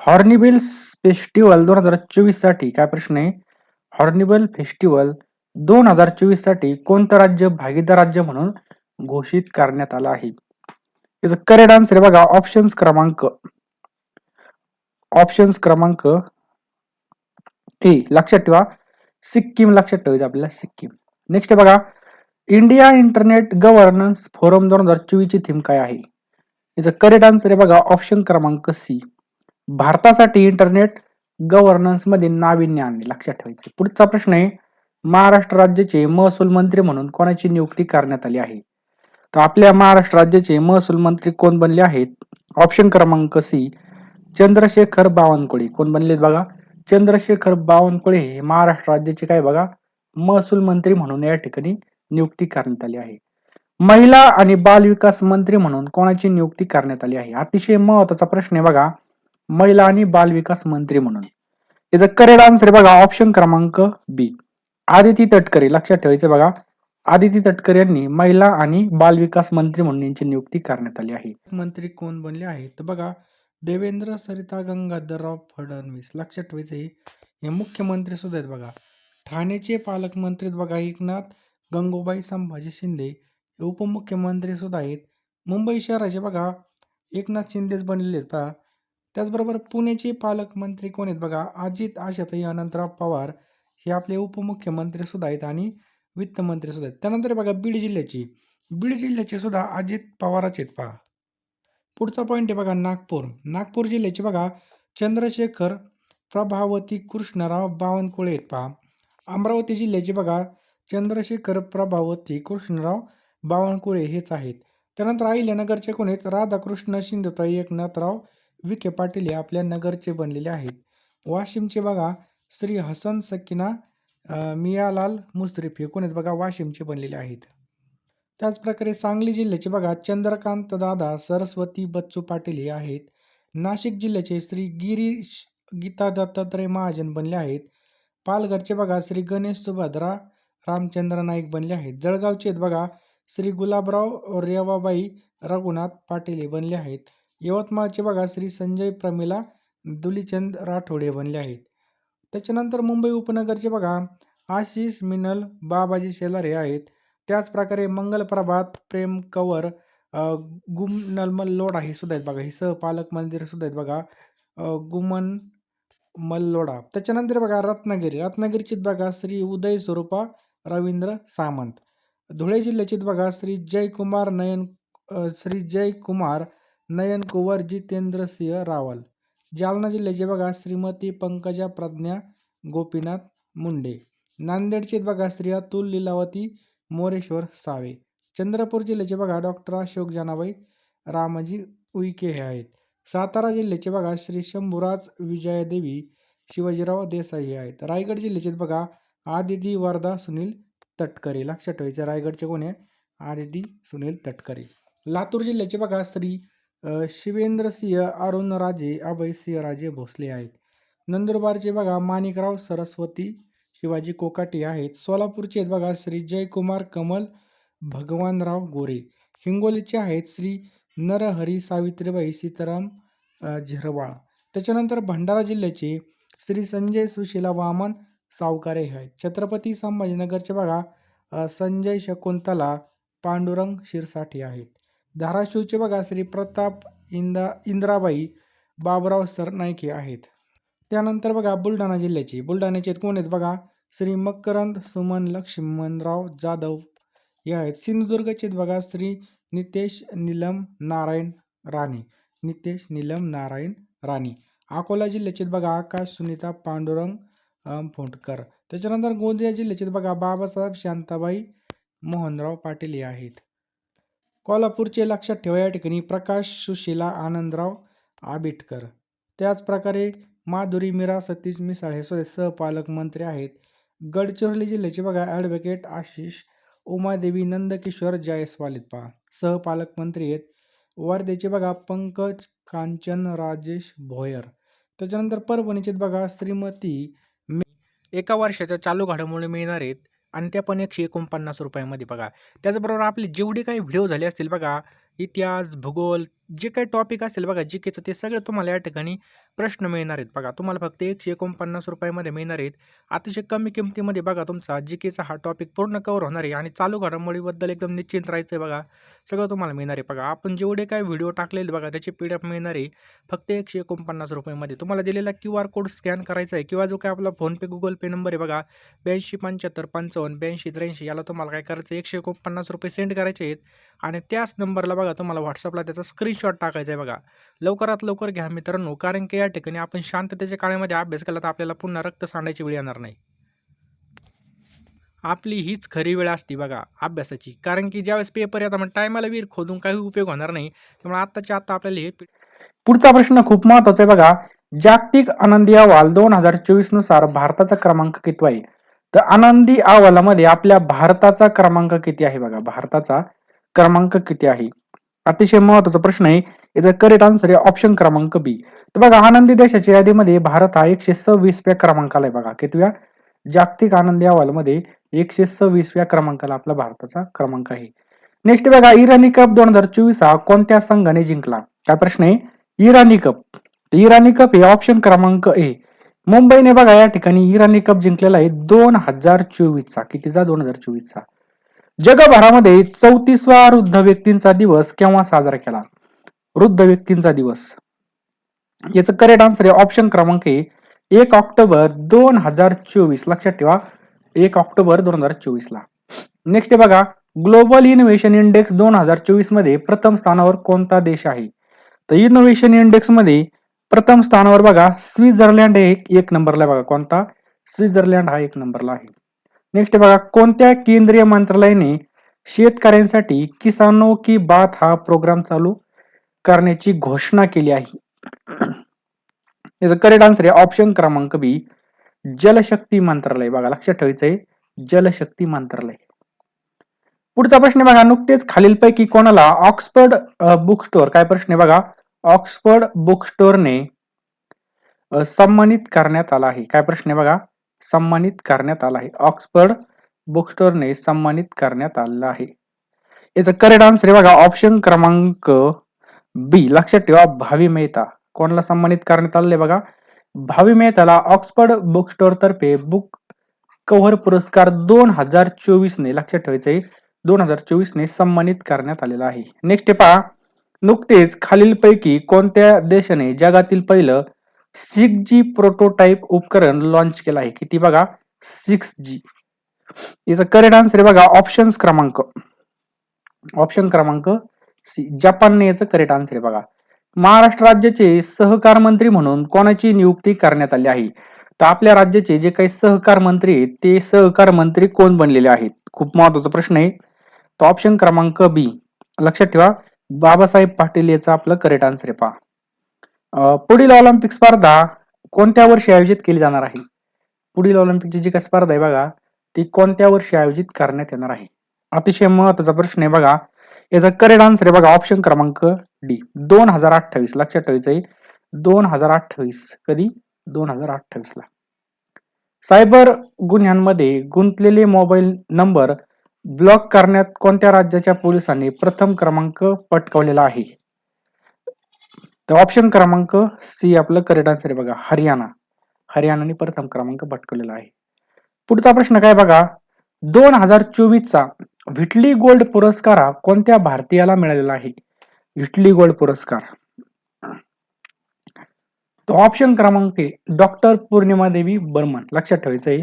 हॉर्निबल festival दोन हजार चोवीससाठी काय प्रश्न आहे? हॉर्निबल फेस्टिवल दोन हजार चोवीससाठी कोणतं राज्य भागीदार राज्य म्हणून घोषित करण्यात आलं आहे? याचं करेक्ट आन्सर आहे बघा ऑप्शन्स क्रमांक. ऑप्शन्स क्रमांक ए लक्षात ठेवा. सिक्कीम लक्षात ठेवायचं आपल्याला सिक्कीम. नेक्स्ट बघा इंडिया इंटरनेट गव्हर्नन्स फोरम दोन हजार चोवीस ची थीम काय आहे? याचं करेक्ट आन्सर आहे बघा ऑप्शन क्रमांक सी. भारतासाठी इंटरनेट गव्हर्नन्समध्ये नाविन्य आणणे लक्षात ठेवायचे. पुढचा प्रश्न आहे महाराष्ट्र राज्याचे महसूल मंत्री म्हणून कोणाची नियुक्ती करण्यात आली आहे? तर आपल्या महाराष्ट्र राज्याचे महसूल मंत्री कोण बनले आहेत? ऑप्शन क्रमांक सी चंद्रशेखर बावनकुळे. कोण बनले बघा? चंद्रशेखर बावनकुळे हे महाराष्ट्र राज्याचे काय बघा? महसूल मंत्री म्हणून या ठिकाणी नियुक्ती करण्यात आली आहे. महिला आणि बाल विकास मंत्री म्हणून कोणाची नियुक्ती करण्यात आली आहे? अतिशय महत्त्वाचा प्रश्न आहे बघा. महिला आणि बालविकास मंत्री म्हणून. याचा करेक्ट आन्सर बघा ऑप्शन क्रमांक बी आदिती तटकरे लक्षात ठेवायचं बघा. आदिती तटकरे यांनी महिला आणि बालविकास मंत्री म्हणून यांची नियुक्ती करण्यात आली आहे. मंत्री कोण बनले आहेत तर बघा देवेंद्र सरिता गंगाधरराव फडणवीस. लक्षात ठेवायचं हे मुख्यमंत्री सुद्धा आहेत बघा. ठाण्याचे पालकमंत्री बघा एकनाथ गंगूबाई संभाजी शिंदे हे उपमुख्यमंत्री सुद्धा आहेत. मुंबई शहराचे बघा एकनाथ शिंदेच बनलेले आहेत त्याचबरोबर पुण्याचे पालकमंत्री कोण आहेत बघा? अजित आशाताई अनंतराव पवार हे आपले उपमुख्यमंत्री सुद्धा आहेत आणि वित्तमंत्री सुद्धा आहेत. त्यानंतर बघा बीड जिल्ह्याची. बीड जिल्ह्याचे सुद्धा अजित पवाराचे आहेत पहा. पुढचा पॉईंट आहे बघा नागपूर. नागपूर जिल्ह्याचे बघा चंद्रशेखर प्रभावती कृष्णराव बावनकुळे आहेत पहा. अमरावती जिल्ह्याचे बघा चंद्रशेखर प्रभावती कृष्णराव बावनकुळे हेच आहेत. त्यानंतर अहिल्यानगरचे कोण आहेत? राधाकृष्ण शिंदेताई एकनाथराव विखे पाटील हे आपल्या नगरचे बनलेले आहेत. वाशिमचे बघा श्री हसन सकिना मियालाल मुश्रीफ हे कोण आहेत बघा वाशिमचे बनलेले आहेत. त्याचप्रकारे सांगली जिल्ह्याचे बघा चंद्रकांत दादा सरस्वती बच्चू पाटील हे आहेत. नाशिक जिल्ह्याचे श्री गिरीश गीता दत्तात्रय महाजन बनले आहेत. पालघरचे बघा श्री गणेश सुभद्रा रामचंद्र नाईक बनले आहेत. जळगावचे आहेत बघा श्री गुलाबराव रेवाबाई रघुनाथ पाटील हे बनले आहेत. यवतमाळचे बघा श्री संजय प्रमिला दुलीचंद राठोडे बनले आहेत. त्याच्यानंतर मुंबई उपनगरचे बघा आशिष मिनल बाबाजी शेलार हे आहेत. त्याचप्रकारे मंगलप्रभात मंगल प्रभात प्रेम कंवर गुम नलमल लोढा हे सुद्धा आहेत बघा. हे सहपालक मंदिर सुद्धा आहेत बघा. गुमन मल्लोडा त्याच्यानंतर बघा रत्नागिरी. रत्नागिरीची बघा श्री उदय स्वरूपा रवींद्र सामंत. धुळे जिल्ह्याची बघा श्री जयकुमार नयन श्री जयकुमार नयन कुंवर जितेंद्र सिंह रावल. जालना जिल्ह्याचे बघा श्रीमती पंकजा प्रज्ञा गोपीनाथ मुंडे. नांदेडचे बघा श्री अतुल लीलावती मोरेश्वर सावे. चंद्रपूर जिल्ह्याचे बघा डॉक्टर अशोक जनाबाई रामाजी उईके हे आहेत. सातारा जिल्ह्याचे बघा श्री शंभूराज विजयादेवी शिवाजीराव देसाई हे आहेत. रायगड जिल्ह्याचे बघा आदिती वर्धा सुनील तटकरे. लक्षात ठेवायचं रायगडचे कोण आहे? आदिती सुनील तटकरे. लातूर जिल्ह्याचे बघा श्री शिवेंद्रसिंह अरुण राजे अभयसिंह राजे भोसले आहेत. नंदुरबारचे बघा माणिकराव सरस्वती शिवाजी कोकाटे आहेत. सोलापूरचे आहेत बघा श्री जयकुमार कमल भगवानराव गोरे. हिंगोलीचे आहेत श्री नरहरी सावित्रीबाई सीताराम झिरवाळ. त्याच्यानंतर भंडारा जिल्ह्याचे श्री संजय सुशीला वामन सावकारे आहेत. छत्रपती संभाजीनगरचे बघा संजय शकुंतला पांडुरंग शिरसाठे आहेत. धाराशिवचे बघा श्री प्रताप इंदा इंद्राबाई बाबराव सरनाईके आहेत. त्यानंतर बघा बुलढाणा जिल्ह्याचे. बुलढाण्याचे कोण आहेत बघा? श्री मकरंद सुमन लक्ष्मणराव जाधव हे आहेत. सिंधुदुर्गचे आहेत बघा श्री नितेश निलम नारायण राणे. नितेश निलम नारायण राणे. अकोला जिल्ह्याचे बघा आकाश सुनीता पांडुरंग अम, फोंडकर. त्याच्यानंतर गोंदिया जिल्ह्याचे बघा बाबासाहेब शांताबाई मोहनराव पाटील हे आहेत. कोल्हापूरचे लक्षात ठेवा या ठिकाणी प्रकाश सुशीला आनंदराव आबिटकर. त्याचप्रकारे माधुरी मीरा सतीश मिसाळ हे सुद्धा सहपालकमंत्री आहेत. गडचिरोली जिल्ह्याचे बघा ॲडव्होकेट आशिष उमादेवी नंदकिशोर जायस्वाल आहेत पहा सहपालकमंत्री आहेत. वर्धेचे बघा पंकज कांचन राजेश भोयर. त्याच्यानंतर परभणीचे बघा श्रीमती एका वर्षाच्या चालू घडामोडी मिळणार आहेत. आणि त्या पण एकशे एकोणपन्नास रुपयामध्ये बघा. त्याचबरोबर आपले जेवढे काही व्हिडिओ झाले असतील बघा इतिहास भूगोल जे काही टॉपिक असेल बघा जी केचं ते सगळं तुम्हाला या ठिकाणी प्रश्न मिळणार आहेत. बघा तुम्हाला फक्त एकशे एकोणपन्नास रुपयामध्ये मिळणार आहेत. अतिशय कमी किमतीमध्ये बघा तुमचा जी केचा हा टॉपिक पूर्ण कवर होणार आहे आणि चालू घडामोडीबद्दल एकदम निश्चिंत राहायचं आहे बघा. सगळं तुम्हाला मिळणार आहे बघा. आपण जेवढे काय व्हिडिओ टाकलेले बघा त्याची पी डी एफ मिळणार आहे. फक्त एकशे एकोणपन्नास रुपयामध्ये. तुम्हाला दिलेला क्यू आर कोड स्कॅन करायचा आहे किंवा जो काय आपला फोनपे गुगल पे नंबर आहे बघा ब्याऐंशी पंच्याहत्तर पंचावन्न ब्याऐंशी त्र्याऐंशी याला तुम्हाला काय करायचं एकशे एकोणपन्नास रुपये सेंड करायचे आहेत. आणि त्याच नंबरला बघा तुम्हाला व्हॉट्सअपला त्याचा स्क्रीनशॉट टाकायचा आहे बघा. लवकरात लवकर घ्या मित्रांनो कारण की या ठिकाणी आपण शांततेच्या काळामध्ये अभ्यास केला तर आपल्याला पुन्हा रक्त सांडायची वेळ येणार नाही. आपली हीच खरी वेळ असती बघा अभ्यासाची. कारण की ज्यावेळेस पेपर येतात मग टायमाला वीर खोदून काही उपयोग होणार नाही. त्यामुळे आत्ताच्या आत्ता आपल्याला हे पुढचा प्रश्न खूप महत्त्वाचा आहे बघा. जागतिक आनंदी अहवाल दोन हजार चोवीसनुसार भारताचा क्रमांक किती आहे? तर आनंदी अहवालामध्ये आपल्या भारताचा क्रमांक किती आहे बघा? भारताचा क्रमांक किती आहे? अतिशय महत्त्वाचा प्रश्न आहे. याचा करेक्ट आन्सर आहे ऑप्शन क्रमांक बी तर बघा आनंदी देशाच्या यादीमध्ये भारत हा एकशे सव्वीसव्या क्रमांकाला आहे बघा. कितव्या? जागतिक आनंदी अहवालमध्ये एकशे सव्वीसव्या क्रमांकाला आपला भारताचा क्रमांक आहे. नेक्स्ट बघा इराणी कप दोन हजार चोवीस हा कोणत्या संघाने जिंकला? काय प्रश्न आहे? इराणी कप. इराणी कप हे ऑप्शन क्रमांक ए मुंबईने बघा या ठिकाणी इराणी कप जिंकलेला आहे दोन हजार चोवीसचा. कितीचा? दोन हजार चोवीसचा. जगभरामध्ये चौतीसवा वृद्ध व्यक्तींचा दिवस केव्हा साजरा केला? वृद्ध व्यक्तींचा दिवस. याचं करेक्ट आन्सर आहे ऑप्शन क्रमांक आहे एक ऑक्टोबर दोन हजार चोवीस. लक्षात ठेवा. एक ऑक्टोबर दोन हजार चोवीस ला. नेक्स्ट बघा. ग्लोबल इनोव्हेशन इंडेक्स दोन हजार चोवीसमध्ये प्रथम स्थानावर कोणता देश आहे? तर इनोव्हेशन इंडेक्समध्ये प्रथम स्थानावर बघा. स्वित्झर्लंड हे एक, एक नंबरला बघा. कोणता? स्वित्झर्लंड हा एक नंबरला आहे. नेक्स्ट बघा कोणत्या केंद्रीय मंत्रालयाने शेतकऱ्यांसाठी किसानो की बात हा प्रोग्राम चालू करण्याची घोषणा केली आहे? याचा करेक्ट आन्सर आहे ऑप्शन क्रमांक बी जलशक्ती मंत्रालय. बघा लक्षात ठेवायचं आहे जलशक्ती मंत्रालय. पुढचा प्रश्न बघा नुकतेच खालीलपैकी कोणाला ऑक्सफर्ड बुक स्टोअर काय प्रश्न आहे बघा? ऑक्सफर्ड बुक स्टोअरने सन्मानित करण्यात आला आहे. काय प्रश्न आहे बघा? सन्मानित करण्यात आला आहे. ऑक्सफर्ड बुक स्टोअरने सन्मानित करण्यात आलेला आहे. याचा करेक्ट आन्सर आहे बघा. ऑप्शन क्रमांक बी लक्षात ठेवा भावी मेहता. कोणाला सन्मानित करण्यात आले बघा? भावी मेहताला ऑक्सफर्ड बुक स्टोर तर्फे बुक कव्हर पुरस्कार दोन हजार चोवीस ने लक्षात ठेवायचंय दोन हजार चोवीस ने सन्मानित करण्यात आलेला आहे. नेक्स्ट पहा. नुकतेच खालीलपैकी कोणत्या देशाने जगातील पहिलं सिक्स जी प्रोटोटाईप उपकरण लॉन्च केलं आहे. किती बघा? Six G. याचा करेक्ट आन्सर आहे बघा ऑप्शन क्रमांक. ऑप्शन क्रमांक सी. जपानने याचं करेक्ट आन्सर आहे बघा. महाराष्ट्र राज्याचे सहकार मंत्री म्हणून कोणाची नियुक्ती करण्यात आली आहे? तर आपल्या राज्याचे जे काही सहकार मंत्री आहेत ते सहकार मंत्री कोण बनलेले आहेत? खूप महत्त्वाचा प्रश्न आहे. तो ऑप्शन क्रमांक बी. लक्षात ठेवा बाबासाहेब पाटील याचा आपलं करेक्ट आन्सर आहे पहा. पुढील ऑलिम्पिक स्पर्धा कोणत्या वर्षी आयोजित केली जाणार आहे? पुढील ऑलिम्पिकची जी काही स्पर्धा आहे बघा ती कोणत्या वर्षी आयोजित करण्यात येणार आहे? अतिशय महत्त्वाचा प्रश्न आहे बघा. याचा करेक्ट आन्सर आहे बघा ऑप्शन क्रमांक डी दोन हजार अठ्ठावीस लक्षात ठेवायचं आहे दोन हजार अठ्ठावीस कधी? दोन हजार अठ्ठावीस ला सायबर गुन्ह्यांमध्ये गुंतलेले मोबाईल नंबर ब्लॉक करण्यात कोणत्या राज्याच्या पोलिसांनी प्रथम क्रमांक पटकावलेला आहे? तर ऑप्शन क्रमांक सी आपलं करेक्ट आन्सर आहे बघा. हरियाणा. हरियाणाने प्रथम क्रमांक पटकवलेला आहे. पुढचा प्रश्न काय बघा? दोन हजार चोवीसचा व्हिटली गोल्ड पुरस्कार हा कोणत्या भारतीयाला मिळालेला आहे? व्हिटली गोल्ड पुरस्कार. तो ऑप्शन क्रमांक डॉक्टर पूर्णिमा देवी बर्मन. लक्षात ठेवायचं आहे.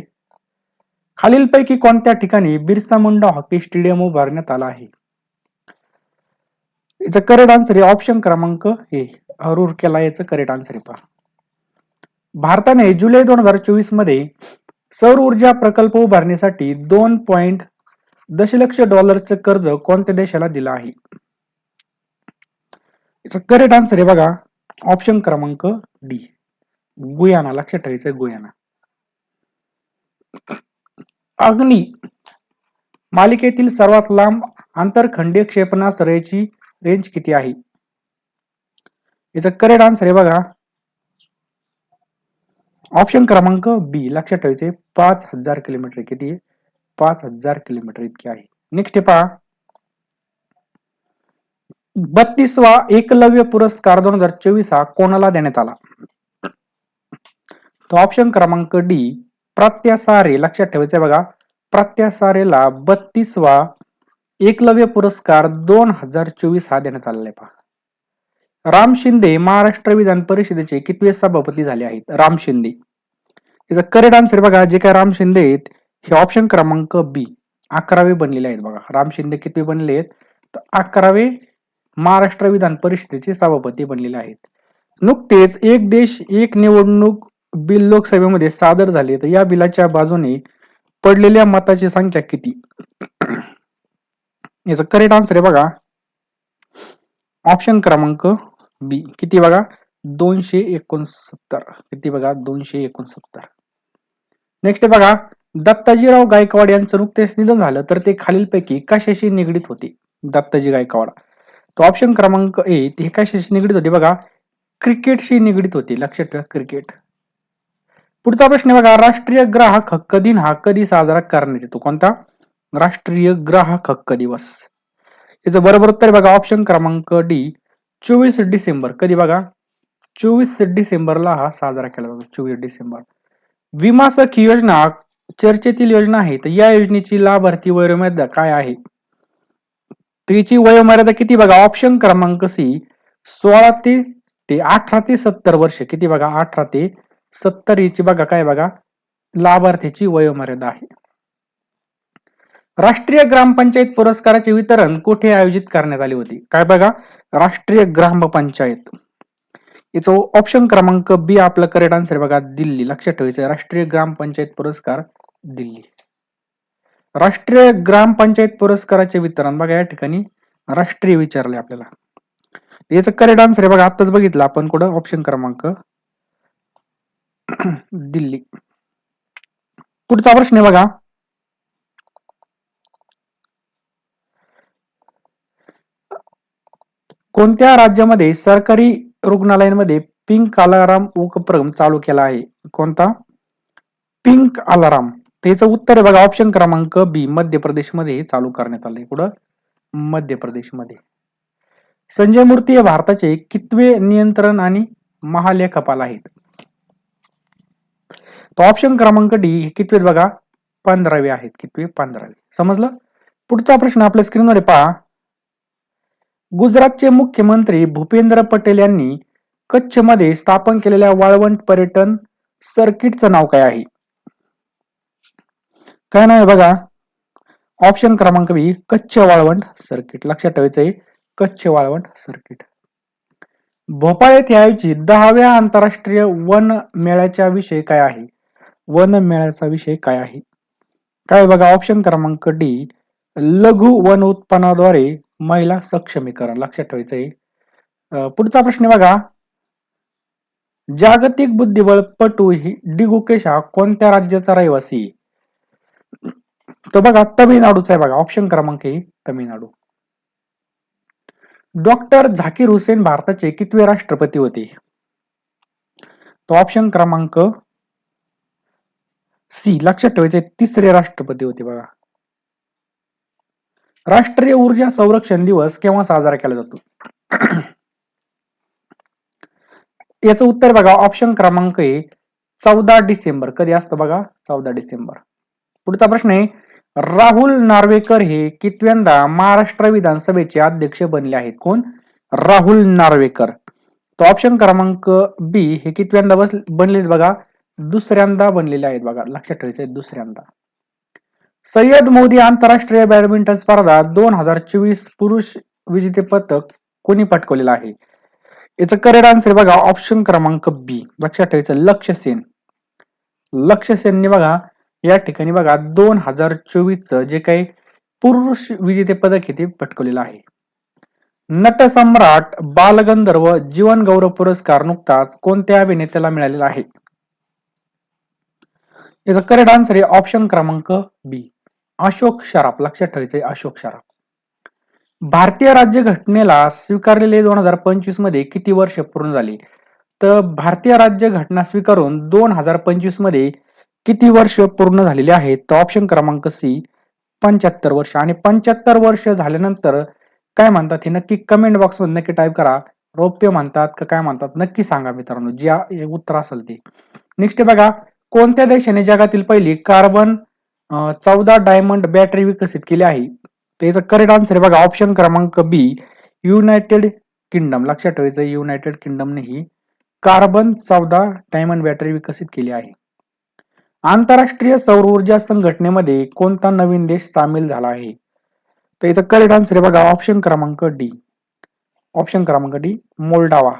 खालीलपैकी कोणत्या ठिकाणी बिरसा मुंडा हॉकी स्टेडियम उभारण्यात आला आहे? याचा करेक्ट आन्सर आहे ऑप्शन क्रमांक ए. केला याचं करेक्ट आन्सर आहे पहा. भारताने जुलै दोन हजार चोवीसमध्ये सौर ऊर्जा प्रकल्प उभारण्यासाठी दोन पॉइंट दशलक्ष डॉलरचं कर्ज कोणत्या देशाला दिलं आहे? याचा करेक्ट आन्सर आहे बघा ऑप्शन क्रमांक डी गुयाना लक्षात ठेवायचं गुयाना. अग्नी मालिकेतील सर्वात लांब आंतरखंडीय क्षेपणास्त्रयाची रेंज किती आहे? याचा करेक्ट आन्सर आहे बघा. ऑप्शन क्रमांक बी लक्षात ठेवायचे पाच हजार किलोमीटर किती आहे? पाच हजार किलोमीटर इतके आहे. नेक्स्ट पहा. बत्तीसवा एकलव्य पुरस्कार दोन हजार चोवीस हा कोणाला देण्यात आला? तो ऑप्शन क्रमांक डी प्रत्यासारे लक्षात ठेवायचं बघा. प्रत्यासारेला बत्तीसवा एकलव्य पुरस्कार दोन हजार चोवीस हा देण्यात आलेला आहे पहा. राम शिंदे महाराष्ट्र विधान परिषदेचे कितवे सभापती झाले आहेत? राम शिंदे. याचा करेक्ट आन्सर बघा जे काय राम शिंदे आहेत हे ऑप्शन क्रमांक बी अकरावे बनलेले आहेत बघा. राम शिंदे कितवे बनले आहेत? तर अकरावे महाराष्ट्र विधान परिषदेचे सभापती बनलेले आहेत. नुकतेच एक देश एक निवडणूक बिल लोकसभेमध्ये सादर झाले. तर या बिलाच्या बाजूने पडलेल्या मताची संख्या किती? याचा करेक्ट आन्सर आहे बघा. ऑप्शन क्रमांक बी. किती बघा? दोनशे एकोणसत्तर. किती बघा? दोनशे एकोणसत्तर. नेक्स्ट बघा. दत्ताजीराव गायकवाड यांचं नुकतेच निधन झालं तर ते खालीलपैकी कशाशी निगडीत होते? दत्ताजी गायकवाड. तो ऑप्शन क्रमांक ए ते कशाशी निगडीत होते बघा? क्रिकेटशी निगडीत होते. लक्षात ठेवा क्रिकेट. पुढचा प्रश्न बघा. राष्ट्रीय ग्राहक हक्क दिन हा कधी साजरा करण्यात येतो? कोणता? राष्ट्रीय ग्राहक हक्क दिवस. याचं बरोबर उत्तर बघा. ऑप्शन क्रमांक डी चोवीस डिसेंबर कधी बघा? चोवीस डिसेंबरला हा साजरा केला जातो चोवीस डिसेंबर. विमा सखी योजना चर्चेतील योजना आहे तर या योजनेची लाभार्थी वयोमर्यादा काय आहे? त्याची वयोमर्यादा किती बघा? ऑप्शन क्रमांक सी सोळा ते ते अठरा ते सत्तर वर्ष. किती बघा? अठरा ते सत्तर याची बघा काय बघा? लाभार्थीची वयोमर्यादा आहे. राष्ट्रीय ग्रामपंचायत पुरस्काराचे वितरण कुठे आयोजित करण्यात आले होते? काय बघा राष्ट्रीय ग्रामपंचायत. याचं ऑप्शन क्रमांक बी आपलं करेक्ट आन्सर बघा दिल्ली. लक्षात ठेवायचं राष्ट्रीय ग्रामपंचायत पुरस्कार दिल्ली. राष्ट्रीय ग्रामपंचायत पुरस्काराचे वितरण बघा या ठिकाणी राष्ट्रीय विचारले आपल्याला. याचं करेक्ट आन्सर आहे बघा आताच बघितलं आपण कुठं? ऑप्शन क्रमांक दिल्ली. पुढचा प्रश्न आहे बघा कोणत्या राज्यामध्ये सरकारी रुग्णालयांमध्ये पिंक अलाराम उपक्रम चालू केला आहे? कोणता? पिंक अलाराम त्याचं उत्तर बघा ऑप्शन क्रमांक बी मध्य प्रदेशमध्ये चालू करण्यात आले कुठं मध्य प्रदेशमध्ये संजय मूर्ती हे भारताचे कितवे नियंत्रण आणि महालेखपाल आहेत? तो ऑप्शन क्रमांक डी कितवे बघा? पंधरावे आहेत. कितवे? पंधरावे. समजलं? पुढचा प्रश्न आपल्या स्क्रीनवर पहा. गुजरातचे मुख्यमंत्री भूपेंद्र पटेल यांनी कच्छमध्ये स्थापन केलेल्या वाळवंट पर्यटन सर्किटचं नाव काय आहे? काय नाव आहे बघा? ऑप्शन क्रमांक बी कच्छ वाळवंट सर्किट. लक्षात ठेवायचं आहे कच्छ वाळवंट सर्किट. भोपाळ येथे आयोजित दहाव्या आंतरराष्ट्रीय वन मेळ्याचा विषय काय आहे? वन मेळ्याचा विषय काय आहे? काय बघा ऑप्शन क्रमांक डी लघु वन उत्पन्नाद्वारे महिला सक्षमीकरण. लक्षात ठेवायचं आहे. पुढचा प्रश्न बघा. जागतिक बुद्धिबळ पटू ही डी गुकेश हा कोणत्या राज्याचा रहिवासी? तो बघा तमिळनाडूचा आहे बघा. ऑप्शन क्रमांक आहे तमिळनाडू. डॉक्टर झाकीर हुसेन भारताचे कितवे राष्ट्रपती होते? तो ऑप्शन क्रमांक सी. लक्षात ठेवायचे तिसरे राष्ट्रपती होते बघा. राष्ट्रीय ऊर्जा संरक्षण दिवस केव्हा साजरा केला जातो? याचं उत्तर बघा ऑप्शन क्रमांक आहे चौदा डिसेंबर. कधी असतं बघा? चौदा डिसेंबर. पुढचा प्रश्न आहे राहुल नार्वेकर हे कितव्यांदा महाराष्ट्र विधानसभेचे अध्यक्ष बनले आहेत? कोण? राहुल नार्वेकर. तो ऑप्शन क्रमांक बी हे कितव्यांदा बस बनले बघा? दुसऱ्यांदा बनलेले आहेत बघा. लक्षात ठेवायचं दुसऱ्यांदा. सय्यद मोदी आंतरराष्ट्रीय बॅडमिंटन स्पर्धा दोन हजार चोवीस पुरुष विजेते पदक कोणी पटकवलेलं आहे? याचं करेक्ट आन्सर बघा ऑप्शन क्रमांक बी लक्षात ठेवायचं लक्ष सेन लक्ष सेनने बघा या ठिकाणी बघा दोन हजार चोवीस जे काही पुरुष विजेते पदक आहे ते पटकवलेलं आहे. नटसम्राट बालगंधर्व जीवन गौरव पुरस्कार नुकताच कोणत्या अभिनेत्याला मिळालेला आहे? याचा करेक्ट आन्सर आहे ऑप्शन क्रमांक बी अशोक शराफ लक्षात ठेवायचंय अशोक शराफ. भारतीय राज्य घटनेला स्वीकारलेले दोन हजार पंचवीसमध्ये किती वर्ष पूर्ण झाली? तर भारतीय राज्य घटना स्वीकारून दोन हजार पंचवीसमध्ये किती वर्ष पूर्ण झालेले आहेत तर ऑप्शन क्रमांक सी पंच्याहत्तर वर्ष. आणि पंच्याहत्तर वर्ष झाल्यानंतर काय म्हणतात हे नक्की कमेंट बॉक्समध्ये नक्की टाईप करा. रौप्य म्हणतात का काय म्हणतात नक्की सांगा मित्रांनो. जे उत्तर असेल ते. नेक्स्ट बघा कोणत्या देशाने जगातील पहिली कार्बन चौदा डायमंड बॅटरी विकसित केली आहे. त्याचा करेक्ट आन्सर आहे बघा ऑप्शन क्रमांक बी युनायटेड किंगडम लक्षात ठेवायचं युनायटेड किंगडमने ही कार्बन चौदा डायमंड बॅटरी विकसित केली आहे. आंतरराष्ट्रीय सौर ऊर्जा संघटनेमध्ये कोणता नवीन देश सामील झाला आहे? तर याचं करेक्ट आन्सर आहे बघा ऑप्शन क्रमांक डी ऑप्शन क्रमांक डी मोल्डावा.